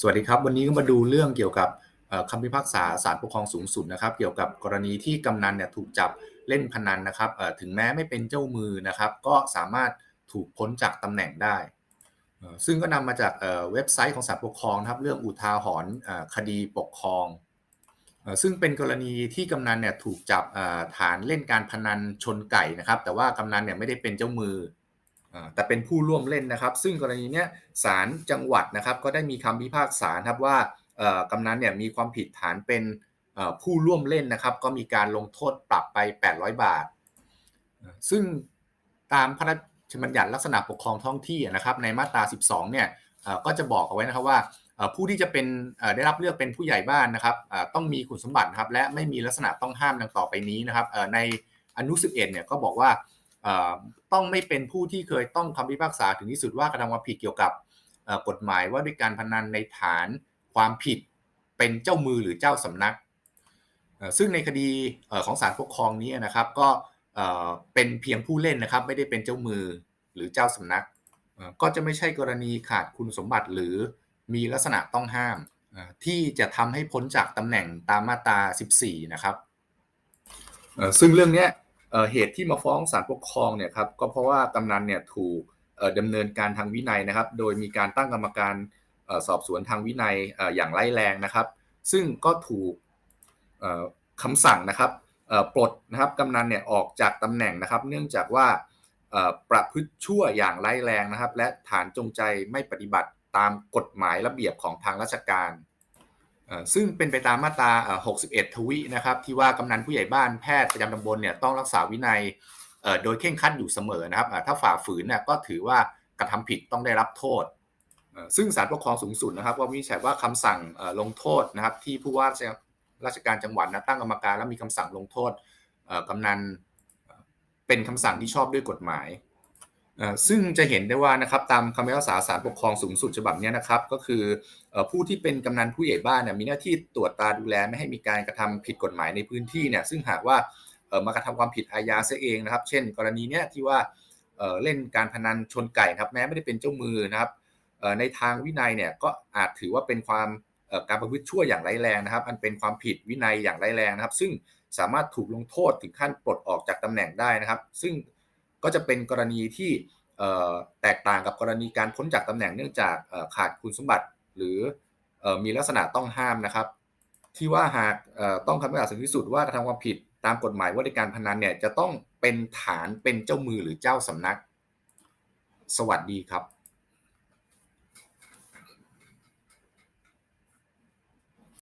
สวัสดีครับ วันนี้ก็มาดูเรื่องเกี่ยวกับคำพิพากษาศาลปกครองสูงสุดนะครับ เกี่ยวกับกรณีที่กำนันเนี่ยถูกจับเล่นพนันนะครับถึงแม้ไม่เป็นเจ้ามือนะครับ ก็สามารถถูกพ้นจากตำแหน่งได้ ซึ่งก็นำมาจากเว็บไซต์ของศาลปกครองนะครับ เรื่องอุทาหรณ์เอ่อคดีปกครอง ซึ่งเป็นกรณีที่กำนันเนี่ยถูกจับฐานเล่นการพนันชนไก่นะครับ แต่ว่ากำนันเนี่ยไม่ได้เป็นเจ้ามือ แต่เป็นผู้ร่วมเล่นนะครับ ซึ่งกรณีนี้ศาลจังหวัดนะครับ ก็ได้มีคำพิพากษาครับว่ากำนันเนี่ยมีความผิดฐานเป็นผู้ร่วมเล่นนะครับ ก็มีการลงโทษปรับไป 800 บาทอ่าซึ่งตามพระราชบัญญัติลักษณะปกครองท้องที่นะครับในมาตรา 12 เนี่ยก็จะบอกเอาไว้นะครับว่าผู้ที่จะเป็นได้รับเลือกเป็นผู้ใหญ่บ้านนะครับต้องมีคุณสมบัติครับและไม่มีลักษณะต้องห้ามดังต่อไปนี้นะครับในอนุ 11 เนี่ยก็บอกว่า ต้องไม่เป็นผู้ที่เคยต้องคำพิพากษาถึงที่สุดว่ากระทำความผิดเกี่ยวกับกฎหมายว่าด้วยการพนันในฐานความผิดเป็นเจ้ามือหรือเจ้าสำนัก ซึ่งในคดีของศาลปกครองนี้นะครับก็เป็นเพียงผู้เล่นนะครับ ไม่ได้เป็นเจ้ามือหรือเจ้าสำนัก ก็จะไม่ใช่กรณีขาดคุณสมบัติหรือมีลักษณะต้องห้าม ที่จะทำให้พ้นจากตำแหน่งตามมาตรา 14 นะครับซึ่งเรื่องนี้ เหตุที่มาฟ้องศาลปกครองเนี่ยครับก็เพราะว่ากำนันเนี่ยถูกดำเนินการทางวินัยนะครับ โดยมีการตั้งกรรมการสอบสวนทางวินัยอย่างร้แรงนะครับ ซึ่งก็ถูกคำสั่งนะครับปลดนะครับกำนันเนี่ยออกจากตำแหน่งนะครับ เนื่องจากว่าประพฤติชั่วอย่างร้แรงนะครับ และฐานจงใจไม่ปฏิบัติตามกฎหมายระเบียบของทางราชการ ซึ่งเป็นไปตามมาตรา 61 ทวินะครับที่ว่ากำนันผู้ใหญ่บ้านแพทย์ประจำตำบลเนี่ยต้องรักษาวินัยโดยเคร่งครัดอยู่เสมอนะครับถ้าฝ่าฝืนเนี่ยก็ถือว่ากระทำผิดต้องได้รับโทษ ซึ่งศาลปกครองสูงสุดนะครับก็วินิจฉัยว่าคำสั่งลงโทษนะครับที่ผู้ว่าราชการจังหวัดนะตั้งกรรมการแล้วมีคำสั่งลงโทษกำนันเป็นคำสั่งที่ชอบด้วยกฎหมาย ซึ่งจะเห็นได้ว่านะครับตามคำพิพากษาศาลปกครองสูงสุดฉบับนี้นะครับก็คือผู้ที่เป็นกำนันผู้ใหญ่บ้านเนี่ยมีหน้าที่ตรวจตาดูแลไม่ให้มีการกระทำผิดกฎหมายในพื้นที่เนี่ยซึ่งหากว่ามากระทำความผิดอาญาเสียเองนะครับ เช่น กรณีเนี้ยที่ว่าเล่นการพนันชนไก่ครับแม้ไม่ได้เป็นเจ้ามือนะครับในทางวินัยเนี่ยก็อาจถือว่าเป็นความการประพฤติชั่วอย่างร้ายแรงนะครับ อันเป็นความผิดวินัยอย่างร้ายแรงนะครับ ซึ่งสามารถถูกลงโทษถึงขั้นปลดออกจากตำแหน่งได้นะครับ ซึ่ง ก็จะเป็นกรณีที่แตกต่างกับกรณีการพ้นจากตำแหน่งเนื่องจากขาดคุณสมบัติหรืออมีลักษณะต้องห้ามนะครับ ที่ว่าหากต้องคำพิพากษาสูงที่สุดว่ากระทำความผิดตามกฎหมายว่าด้วยการพนันเนี่ยจะต้องเป็นฐานเป็นเจ้ามือหรือเจ้าสำนัก สวัสดีครับ